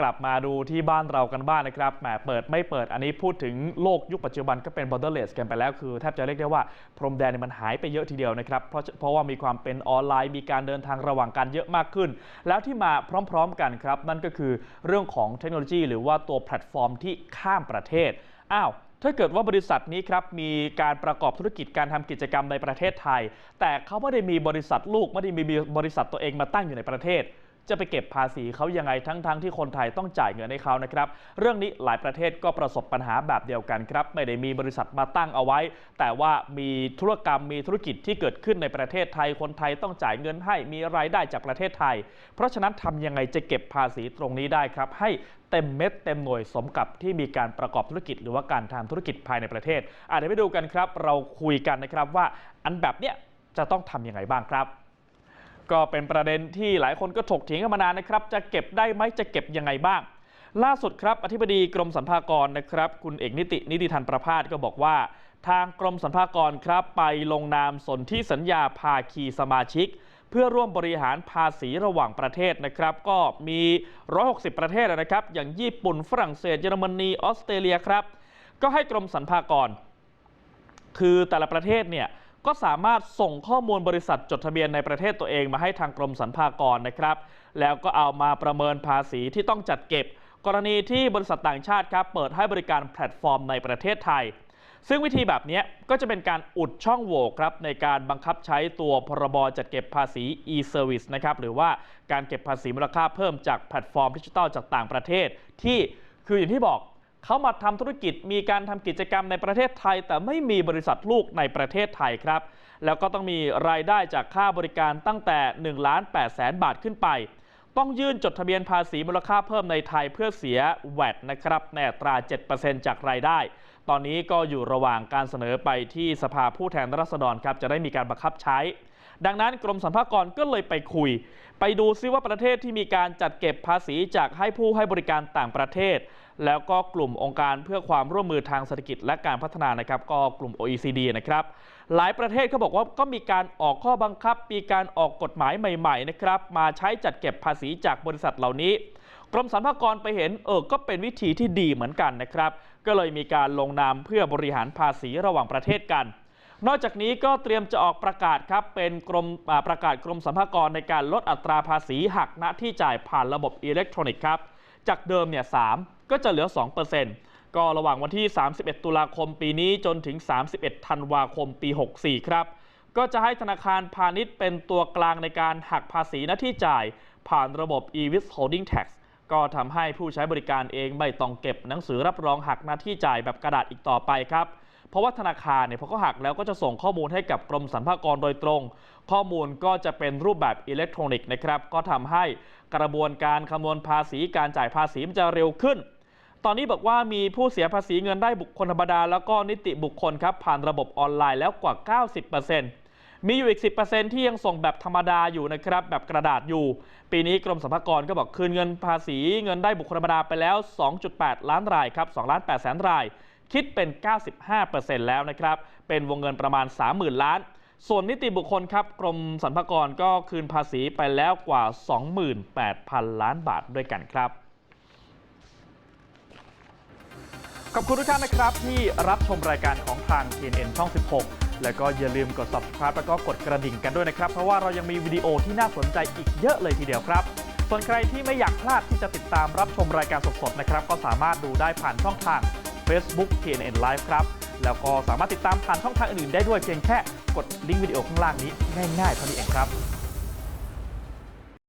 กลับมาดูที่บ้านเรากันบ้างนะครับแหมเปิดไม่เปิดอันนี้พูดถึงโลกยุคปัจจุบันก็เป็น borderless กันไปแล้วคือแทบจะเรียกได้ว่าพรมแดนมันหายไปเยอะทีเดียวนะครับเพราะเพราะว่ามีความเป็นออนไลน์มีการเดินทางระหว่างกันเยอะมากขึ้น แล้วที่มาพร้อม ๆ กันครับ นั่นก็คือเรื่องของเทคโนโลยี หรือว่าตัวแพลตฟอร์มที่ข้ามประเทศอ้าวถ้าเกิดว่าบริษัทนี้ครับมีการประกอบธุรกิจการทำกิจกรรมในประเทศไทย แต่เขาไม่ได้มีบริษัทลูกไม่ได้มีบริษัทตัวเองมาตั้งอยู่ในประเทศ จะไปเก็บภาษีเขายังไงทั้งๆทที่คนไทยต้องจ่ายเงินให้เขานะครับ เรื่องนี้หลายประเทศก็ประสบปัญหาแบบเดียวกันครับ ไม่ได้มีบริษัทมาตั้งเอาไว้ แต่ว่ามีธุรกรรมมีธุรกิจที่เกิดขึ้นในประเทศไทยคนไทยต้องจ่ายเงินให้มีรายได้จากประเทศไทย เพราะฉะนั้นทำยังไงจะเก็บภาษีตรงนี้ได้ครับ ให้เต็มเม็ดเต็มหน่วยสมกับที่มีการประกอบธุรกิจ หรือว่าการทำธุรกิจภายในประเทศอะเดี๋ยวไปดูกันครับ เราคุยกันนะครับว่าอันแบบเนี้ยจะต้องทำยังไงบ้างครับ ก็เป็นประเด็นที่หลายคนก็ถกเถียงกันมานานนะครับ จะเก็บได้ไหมจะเก็บยังไงบ้าง ล่าสุดครับอธิบดีกรมสรรพากรนะครับ คุณเอกนิตินิติธันประพาสก็บอกว่า ทางกรมสรรพากรครับไปลงนามสนธิสัญญาภาคีสมาชิก เพื่อร่วมบริหารภาษีระหว่างประเทศนะครับ ก็มี 160 ประเทศนะครับ อย่างญี่ปุ่นฝรั่งเศสเยอรมนีออสเตรเลียครับก็ให้กรมสรรพากร คือแต่ละประเทศเนี่ย ก็สามารถส่งข้อมูลบริษัทจดทะเบียนในประเทศตัวเองมาให้ทางกรมสรรพากรนะครับ แล้วก็เอามาประเมินภาษีที่ต้องจัดเก็บ กรณีที่บริษัทต่างชาติครับเปิดให้บริการแพลตฟอร์มในประเทศไทย ซึ่งวิธีแบบนี้ก็จะเป็นการอุดช่องโหว่ครับในการบังคับใช้ตัวพรบจัดเก็บภาษี e-service นะครับหรือว่าการเก็บภาษีมูลค่าเพิ่มจากแพลตฟอร์มดิจิทัลจากต่างประเทศ ที่คืออย่างที่บอก เขามาทำธุรกิจมีการทำกิจกรรมในประเทศไทย แต่ไม่มีบริษัทลูกในประเทศไทยครับ แล้วก็ต้องมีรายได้จากค่าบริการตั้งแต่1ล้าน8แสนบาทขึ้นไป ต้องยื่นจดทะเบียนภาษีมูลค่าเพิ่มในไทยเพื่อเสียแวดนะครับในอัตรา 7%จากรายได้ ตอนนี้ก็อยู่ระหว่างการเสนอไปที่สภาผู้แทนราษฎรครับจะได้มีการบังคับใช้ ดังนั้นกรมสรรพากรก็เลยไปคุย ไปดูซิว่าประเทศที่มีการจัดเก็บภาษีจากให้ผู้ให้บริการต่างประเทศ แล้วก็กลุ่มองค์การเพื่อความร่วมมือทางเศรษฐกิจและการพัฒนานะครับก็กลุ่ม OECD นะครับหลายประเทศเขาบอกว่าก็มีการออกข้อบังคับ มีการออกกฎหมายใหม่ ๆ นะครับ มาใช้จัดเก็บภาษีจากบริษัทเหล่านี้ กรมสรรพากรไปเห็นเออก็เป็นวิธีที่ดีเหมือนกันนะครับ ก็เลยมีการลงนามเพื่อบริหารภาษีระหว่างประเทศกัน นอกจากนี้ก็เตรียมจะออกประกาศครับเป็นกรมประกาศกรมสรรพากรในการลดอัตราภาษีหักณที่จ่ายผ่านระบบอิเล็กทรอนิกส์ครับจากเดิมเนี่ย3ก็จะเหลือ 2%ก็ระหว่างวันที่ 31 ตุลาคมปีนี้จนถึง 31 ธันวาคมปี 64 ครับ ก็จะให้ธนาคารพาณิชย์เป็นตัวกลางในการหักภาษีหน้าที่จ่ายผ่านระบบ e-withholding tax ก็ทำให้ผู้ใช้บริการเองไม่ต้องเก็บหนังสือรับรองหักหน้าที่จ่ายแบบกระดาษอีกต่อไปครับ เพราะว่าธนาคารเนี่ยพอเขาหักแล้วก็จะส่งข้อมูลให้กับกรมสรรพากรโดยตรง ข้อมูลก็จะเป็นรูปแบบอิเล็กทรอนิกส์นะครับก็ทำให้กระบวนการคำนวณภาษีการจ่ายภาษีมันจะเร็วขึ้น ตอนนี้บอกว่ามีผู้เสียภาษีเงินได้บุคคลธรรมดา แล้วก็นิติบุคคลครับผ่านระบบออนไลน์แล้วกว่า 90%มีอยู่อีก 10%ที่ยังส่งแบบธรรมดาอยู่นะครับ แบบกระดาษอยู่ ปีนี้กรมสรรพากรก็บอกคืนเงินภาษีเงินได้บุคคลธรรมดาไปแล้ว 2.8 ล้านรายครับ2ล้าน8แสนราย คิดเป็น 95%แล้วนะครับ เป็นวงเงินประมาณ 30,000 ล้าน ส่วนนิติบุคคลครับ กรมสรรพากรก็คืนภาษีไปแล้วกว่า 28,000 ล้านบาทด้วยกันครับขอบคุณทุกท่านนะครับ ที่รับชมรายการของทาง TNN ช่อง 16 แล้วก็อย่าลืมกด subscribe แล้วก็กดกระดิ่งกันด้วยนะครับ เพราะว่าเรายังมีวิดีโอที่น่าสนใจอีกเยอะเลยทีเดียวครับ ส่วนใครที่ไม่อยากพลาดที่จะติดตามรับชมรายการสดๆนะครับ ก็สามารถดูได้ผ่านช่องทาง Facebook TNN Live ครับ แล้วก็สามารถติดตามผ่านช่องทางอื่นๆได้ด้วยเพียงแค่กดลิงก์วิดีโอข้างล่างนี้ง่ายๆเท่านี้เองครับ